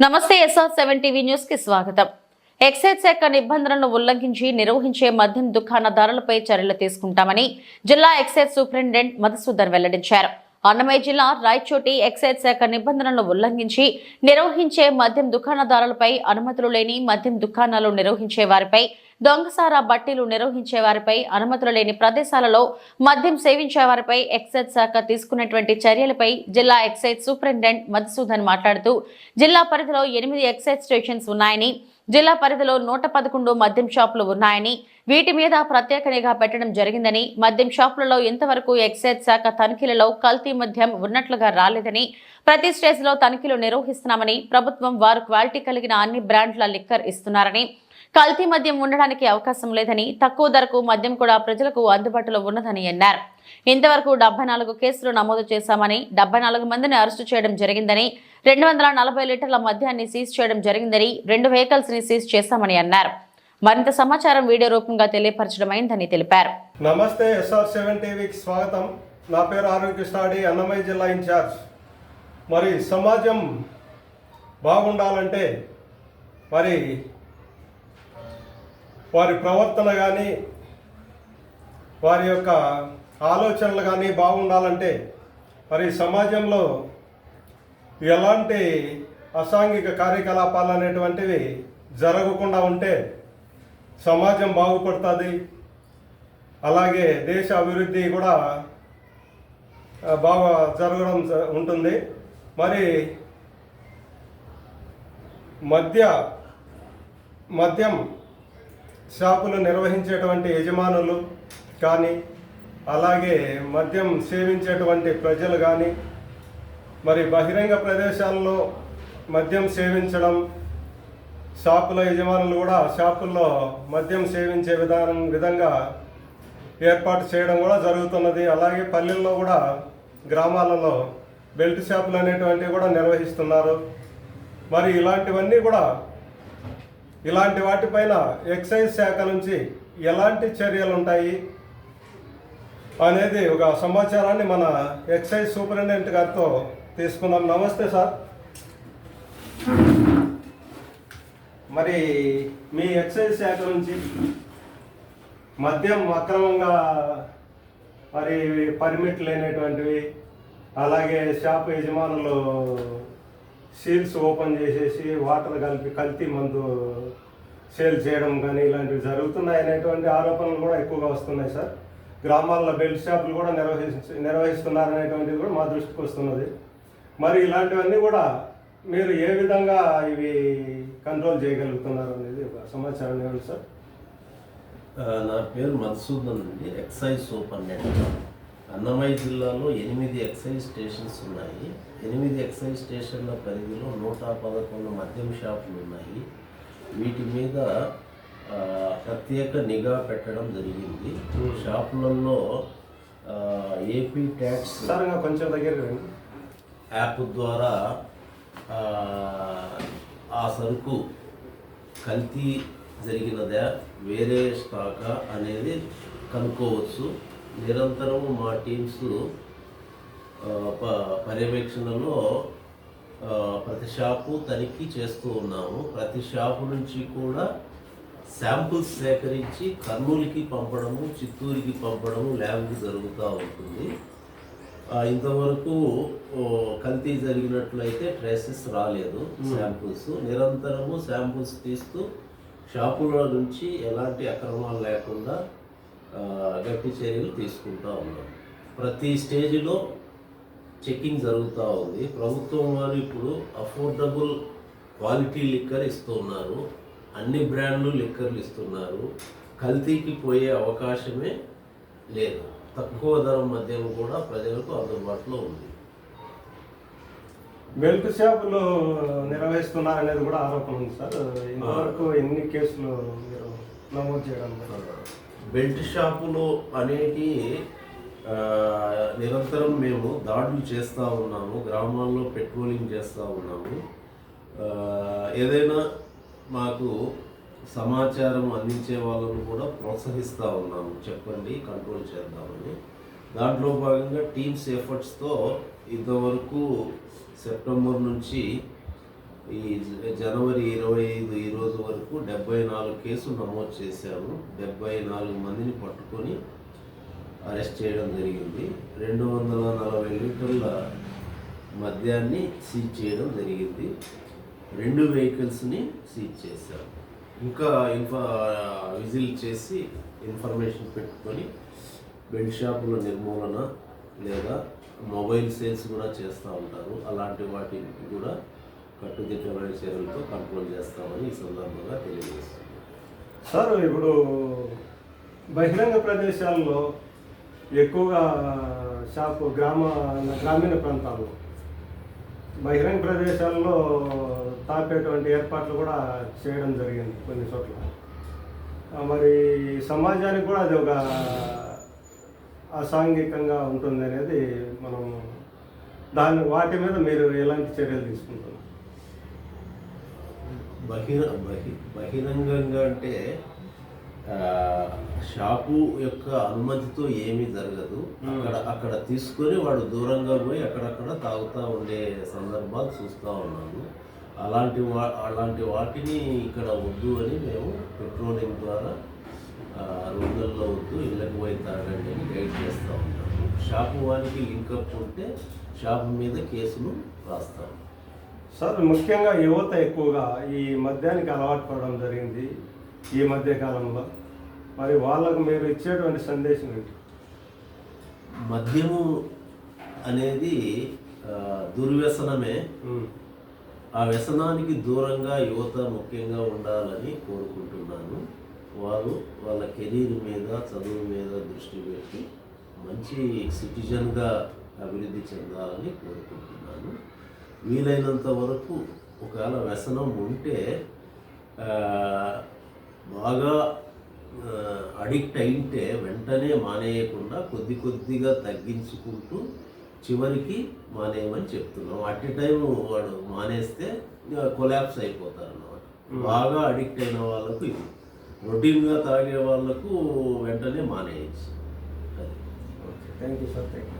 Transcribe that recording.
నమస్తే SR seven TV న్యూస్కి స్వాగతం. ఎక్సైజ్ శాఖ నిబంధనలను ఉల్లంఘించి నిర్వహించే మద్యం దుకాణదారులపై చర్యలు తీసుకుంటామని జిల్లా ఎక్సైజ్ సూపరింటెండెంట్ మధుసూదన్ వెల్లడించారు. అన్నమయ్య జిల్లా రాయచోటి ఎక్సైజ్ శాఖ నిబంధనలను ఉల్లంఘించి నిర్వహించే మద్యం దుకాణదారులపై అనుమతులు లేని మద్యం దుకాణాలు నిర్వహించే వారిపై దొంగసారా బట్టీలు నిర్వహించే వారిపై అనుమతులు లేని ప్రదేశాలలో మద్యం సేవించే వారిపై ఎక్సైజ్ శాఖ తీసుకున్నటువంటి చర్యలపై జిల్లా ఎక్సైజ్ సూపరింటెండెంట్ మధుసూదన్ మాట్లాడుతూ జిల్లా పరిధిలో ఎనిమిది ఎక్సైజ్ స్టేషన్స్ ఉన్నాయని జిల్లా పరిధిలో నూట పదకొండు మద్యం షాపులు ఉన్నాయని వీటి మీద ప్రత్యేక నిఘా పెట్టడం జరిగిందని మద్యం షాపులలో ఇంతవరకు ఎక్సైజ్ శాఖ తనిఖీలలో కల్తీ మద్యం ఉన్నట్లుగా రాలేదని ప్రతి స్టేజ్లో తనిఖీలు నిర్వహిస్తున్నామని ప్రభుత్వం వారు క్వాలిటీ కలిగిన అన్ని బ్రాండ్ల లిక్కర్ ఇస్తున్నారని కల్తీ మద్యం ఉండడానికి అవకాశం లేదని తక్కువ ధరకు మద్యం కూడా ప్రజలకు అందుబాటులో ఉన్నదని అన్నారు. ఇంతవరకు డెబ్బై నాలుగు కేసులు నమోదు చేశామని డెబ్బై నాలుగు మందిని అరెస్టు చేయడం జరిగిందని రెండు వందల నలభై లీటర్ల మద్యాన్ని సీజ్ చేయడం జరిగిందని రెండు వెహికల్స్ని సీజ్ చేశామని అన్నారు. మరింత సమాచారం వీడియో రూపంగా తెలియపరచడమైందని తెలిపారు. నమస్తే ఎస్ఆర్ సెవెన్ టీవీకి స్వాగతం. నా పేరు ఆరోగ్య అన్నమయ్య జిల్లా ఇన్ఛార్జ్. మరి సమాజం బాగుండాలంటే మరి వారి ప్రవర్తన కానీ వారి యొక్క ఆలోచనలు కానీ బాగుండాలంటే మరి సమాజంలో ఎలాంటి అసాంఘిక కార్యకలాపాలు అనేటువంటివి జరగకుండా ఉంటే సమాజం బాగుపడుతుంది. అలాగే దేశ అభివృద్ధి కూడా బాగా జరగడం ఉంటుంది. మరి మద్య మద్యం షాపులు నిర్వహించేటువంటి యజమానులు కానీ అలాగే మద్యం సేవించేటువంటి ప్రజలు కానీ మరి బహిరంగ ప్రదేశాల్లో మద్యం సేవించడం షాపుల యజమానులు కూడా షాపుల్లో మద్యం సేవించే విధానం విధంగా ఏర్పాటు చేయడం కూడా జరుగుతున్నది. అలాగే పల్లెల్లో కూడా గ్రామాలలో బెల్ట్ షాపులు అనేటువంటివి కూడా నిర్వహిస్తున్నారు. మరి ఇలాంటివన్నీ కూడా ఇలాంటి వాటిపైన ఎక్సైజ్ శాఖ నుంచి ఎలాంటి చర్యలు ఉంటాయి అనేది ఒక సమాచారాన్ని మన ఎక్సైజ్ సూపరింటెండెంట్ గారితో తీసుకున్నాం. నమస్తే సార్. మరి మీ ఎక్సైజ్ శాఖ నుంచి మద్యం అక్రమంగా మరి పర్మిట్ లేనటువంటివి అలాగే షాప్ యజమానులు సీల్స్ ఓపెన్ చేసేసి వాటర్ కలిపి కల్తీ మందు సేల్ చేయడం కానీ ఇలాంటివి జరుగుతున్నాయి అనేటువంటి ఆరోపణలు కూడా ఎక్కువగా వస్తున్నాయి సార్. గ్రామాల్లో బెల్ట్ షాపులు కూడా నిర్వహించ నిర్వహిస్తున్నారు అనేటువంటిది కూడా మా దృష్టికి వస్తున్నది. మరి ఇలాంటివన్నీ కూడా మీరు ఏ విధంగా ఇవి కంట్రోల్ చేయగలుగుతున్నారు అనేది ఒక సమాచారం ఇవ్వండి సార్. నా పేరు మధుసూదన్ అండి. Excise superintendent. అన్నమయ్య జిల్లాలో ఎనిమిది ఎక్సైజ్ స్టేషన్స్ ఉన్నాయి. ఎనిమిది ఎక్సైజ్ స్టేషన్ల పరిధిలో నూట పదకొండు మద్యం షాపులు ఉన్నాయి. వీటి మీద ప్రత్యేక నిఘా పెట్టడం జరిగింది. షాపులలో ఆ, ఏపీ ట్యాక్స్ కొంచెం దగ్గర యాప్ ద్వారా ఆ సరుకు కల్తీ జరిగినదా వేరే స్టాకా అనేది కనుక్కోవచ్చు. నిరంతరము మా టీమ్స్ పర్యవేక్షణలో ప్రతి షాపు తనిఖీ చేస్తూ ఉన్నాము. ప్రతి షాపు నుంచి కూడా శాంపుల్స్ సేకరించి కర్నూలుకి పంపడము చిత్తూరుకి పంపడము ల్యాబ్కి జరుగుతూ ఉంటుంది. ఇంతవరకు కల్తీ జరిగినట్లయితే ట్రేసెస్ రాలేదు శాంపుల్స్. నిరంతరము శాంపుల్స్ తీస్తూ షాపుల నుంచి ఎలాంటి అక్రమాలు లేకుండా ఆ, గట్టి చర్యలు తీసుకుంటా ఉన్నాం. ప్రతి స్టేజిలో చెకింగ్ జరుగుతూ ఉంది. ప్రభుత్వం వారు ఇప్పుడు అఫోర్డబుల్ క్వాలిటీ లిక్కర్ ఇస్తున్నారు. అన్ని బ్రాండ్లు లిక్కర్లు ఇస్తున్నారు. కల్తీకి పోయే అవకాశమే లేదు. తక్కువ ధర మద్యం కూడా ప్రజలకు అందుబాటులో ఉంది. బెల్ట్ షాపులు నిర్వహిస్తున్నారు అనేది కూడా ఆరోపణ ఉంది సార్. ఇంతవరకు ఎన్ని కేసులు మీరు నమోదు చేయడం బెల్ట్ షాపులో అనేటి నిరంతరం మేము దాడులు చేస్తూ ఉన్నాము గ్రామాల్లో పెట్రోలింగ్ చేస్తూ ఉన్నాము. ఏదైనా మాకు సమాచారం అందించే వాళ్ళను కూడా ప్రోత్సహిస్తూ ఉన్నాము. చెప్పండి కంట్రోల్ చేద్దామని. దాంట్లో భాగంగా టీమ్స్ ఎఫర్ట్స్తో ఇంతవరకు సెప్టెంబర్ నుంచి ఈ జనవరి ఇరవై ఐదు ఈ రోజు వరకు డెబ్బై నాలుగు కేసులు నమోదు చేశాము డెబ్బై నాలుగు మందిని పట్టుకొని అరెస్ట్ చేయడం జరిగింది. రెండు వందల నలభై లీటర్ల మద్యాన్ని సీజ్ చేయడం జరిగింది. రెండు వెహికల్స్ని సీజ్ చేశారు. ఇంకా ఇన్ఫా విజిల్ చేసి ఇన్ఫర్మేషన్ పెట్టుకొని బెడ్ షాపుల నిర్మూలన లేదా మొబైల్ సేల్స్ కూడా చేస్తూ ఉంటారు. అలాంటి వాటిని కూడా కట్టుదిట్టమైన చర్యలతో కంట్రోల్ చేస్తామని ఈ సందర్భంగా తెలియజేస్తున్నాం. సార్ ఇప్పుడు బహిరంగ ప్రదేశాల్లో ఎక్కువగా షాపు గ్రామ గ్రామీణ ప్రాంతాల్లో బహిరంగ ప్రదేశాల్లో తాపేటువంటి ఏర్పాట్లు కూడా చేయడం జరిగింది కొన్ని చోట్ల. మరి సమాజానికి కూడా అది ఒక అసాంఘికంగా ఉంటుంది అనేది మనం దాని వాటి మీద మీరు ఎలాంటి చర్యలు తీసుకుంటున్నారు? బహిర బహి బహిరంగంగా అంటే షాపు యొక్క అనుమతితో ఏమీ జరగదు. అక్కడ అక్కడ తీసుకొని వాడు దూరంగా పోయి అక్కడక్కడ తాగుతూ ఉండే సందర్భాలు చూస్తూ ఉన్నాము. అలాంటి వా అలాంటి వాటిని ఇక్కడ వద్దు అని మేము పెట్రోలింగ్ ద్వారా రోడ్లలో వద్దు ఇళ్ళకి పోయి తాగండి అని గైడ్ చేస్తూ ఉంటాము. షాపు వారికి లింకప్ ఉంటే షాపు మీద కేసులు రాస్తాము. సార్ ముఖ్యంగా యువత ఎక్కువగా ఈ మద్యానికి అలవాటు పడడం జరిగింది ఈ మధ్య కాలంలో. మరి వాళ్ళకు మీరు ఇచ్చేటువంటి సందేశం ఏంటి? మద్యము అనేది దుర్వ్యసనమే. ఆ వ్యసనానికి దూరంగా యువత ముఖ్యంగా ఉండాలని కోరుకుంటున్నాను. వారు వాళ్ళ కెరీర్ మీద చదువు మీద దృష్టి పెట్టి మంచి సిటిజన్గా అభివృద్ధి చెందాలని కోరుకుంటున్నాను. వీలైనంత వరకు ఒకవేళ వ్యసనం ఉంటే బాగా అడిక్ట్ అయింటే వెంటనే మానేయకుండా కొద్ది కొద్దిగా తగ్గించుకుంటూ చివరికి మానేయమని చెప్తున్నాం. అట్ టైం వాడు మానేస్తే కొలాప్స్ అయిపోతారు అన్నమాట బాగా అడిక్ట్ అయిన వాళ్ళకు ఇది. రొటీన్గా తాగే వాళ్ళకు వెంటనే మానేయచ్చు. Thank you sir thank you